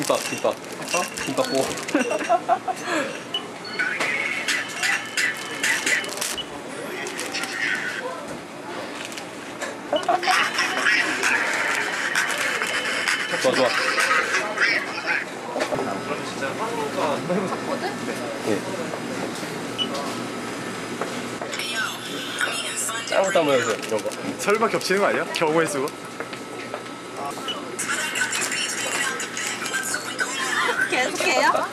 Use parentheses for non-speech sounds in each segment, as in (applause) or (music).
김밥 김밥 김밥 구워 좋아 좋아 네. 짤부터 한번 해보세요 이런 거 설마 겹치는 거 아니야? 경우의 수가? 계속해요?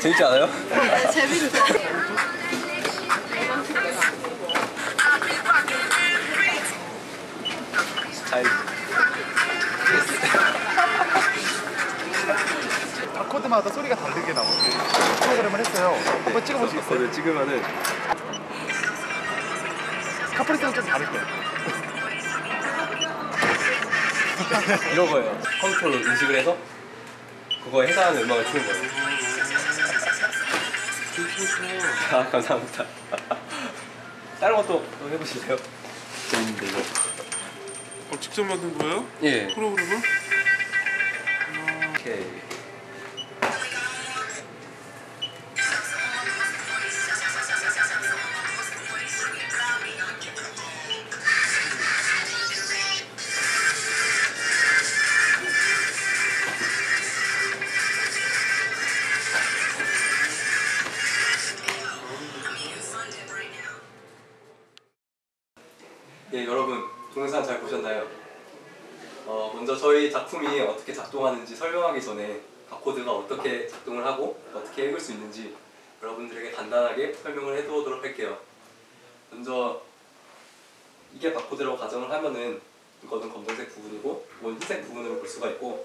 (laughs) 재밌지 않아요? 네, 재밌다. 잘 바코드마다 소리가 다르게 나오는 프로그램을 했어요. 한번 찍어보시겠어요? 거를 찍으면은 카프리스랑 좀 다를 거예요. 이런 거예요 컴퓨터로 인식을 해서 그거에 해당하는 음악을 트는 거예요 아 감사합니다 (laughs) 다른 것도 또 해보실래요? 재밌는데 이거 어, 직접 만든 거예요? 예 프로그램을? 오케이 예, 여러분 동영상 잘 보셨나요? 어, 먼저 저희 작품이 어떻게 작동하는지 설명하기 전에 바코드가 어떻게 작동을 하고 어떻게 읽을 수 있는지 여러분들에게 간단하게 설명을 해두도록 할게요. 먼저 이게 바코드라고 가정을 하면은 이거는 검정색 부분이고 이건 흰색 부분으로 볼 수가 있고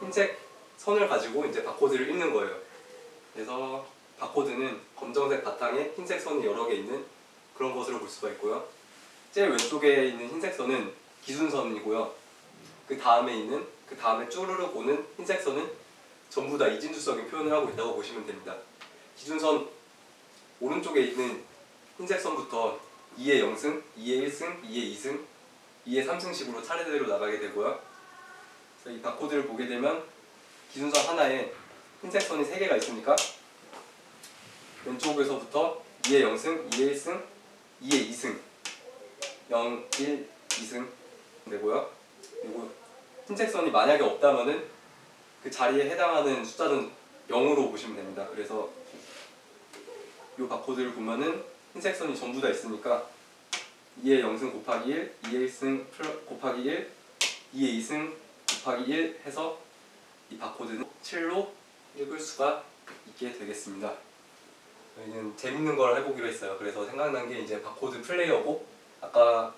흰색 선을 가지고 이제 바코드를 읽는 거예요. 그래서 바코드는 검정색 바탕에 흰색 선이 여러 개 있는 그런 것으로 볼 수가 있고요. 제일 왼쪽에 있는 흰색 선은 기준선이고요. 그 다음에 있는 그 다음에 쭈르륵 오는 흰색 선은 전부 다 이진주적인 표현을 하고 있다고 보시면 됩니다. 기준선 오른쪽에 있는 흰색 선부터 2의 0승, 2의 1승, 2의 2승, 2의 3승식으로 차례대로 나가게 되고요. 이 바코드를 보게 되면 기준선 하나에 흰색 선이 3개가 있으니까 왼쪽에서부터 2의 0승, 2의 1승, 2의 2승 0, 1, 2승 되고요. 그리고 흰색 선이 만약에 없다면은 그 자리에 해당하는 숫자는 0으로 보시면 됩니다. 그래서 이 바코드를 보면은 흰색 선이 전부 다 있으니까 2의 0승 곱하기 1, 2의 1승 플러- 곱하기 1, 2의 2승 곱하기 1 해서 이 바코드는 7로 읽을 수가 있게 되겠습니다. 저희는 재밌는 걸 해보기로 했어요. 그래서 생각난 게 이제 바코드 플레이어고 아까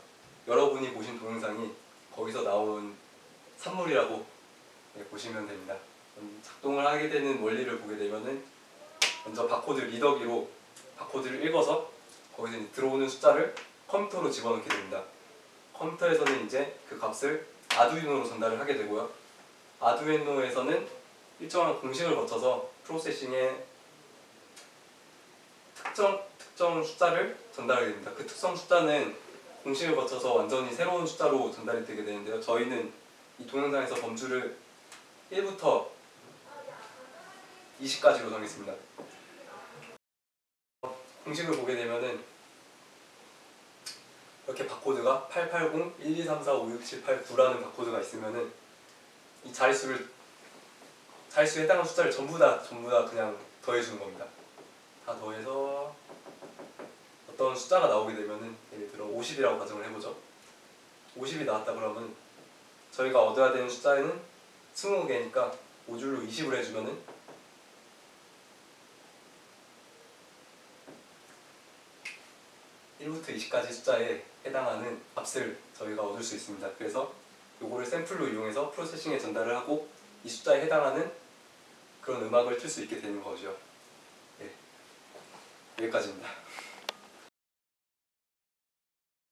여러분이 보신 동영상이 거기서 나온 산물이라고 네, 보시면 됩니다. 음, 작동을 하게 되는 원리를 보게 되면은 먼저 바코드 리더기로 바코드를 읽어서 거기서 들어오는 숫자를 컴퓨터로 집어넣게 됩니다. 컴퓨터에서는 이제 그 값을 아두이노로 전달을 하게 되고요. 아두이노에서는 일정한 공식을 거쳐서 프로세싱에 특정 특정 숫자를 전달하게 됩니다. 그 특정 숫자는 공식을 거쳐서 완전히 새로운 숫자로 전달이 되게 되는데요. 저희는 이 동영상에서 범주를 1부터 20까지로 정했습니다. 공식을 보게 되면은 이렇게 바코드가 880, 1, 2, 3, 4, 5, 6, 7, 8, 9라는 바코드가 있으면은 이 자릿수를 자릿수에 해당하는 숫자를 전부 다 전부 다 그냥 더해 주는 겁니다. 다 더해서 어떤 숫자가 나오게 되면은 예를 들어 50이라고 가정을 해보죠. 50이 나왔다 그러면 저희가 얻어야 되는 숫자에는 20개니까 5줄로 20을 해주면은 (1부터 20까지) 숫자에 해당하는 값을 저희가 얻을 수 있습니다. 그래서 요거를 샘플로 이용해서 프로세싱에 전달을 하고 이 숫자에 해당하는 그런 음악을 틀 수 있게 되는 거죠. 예. 여기까지입니다.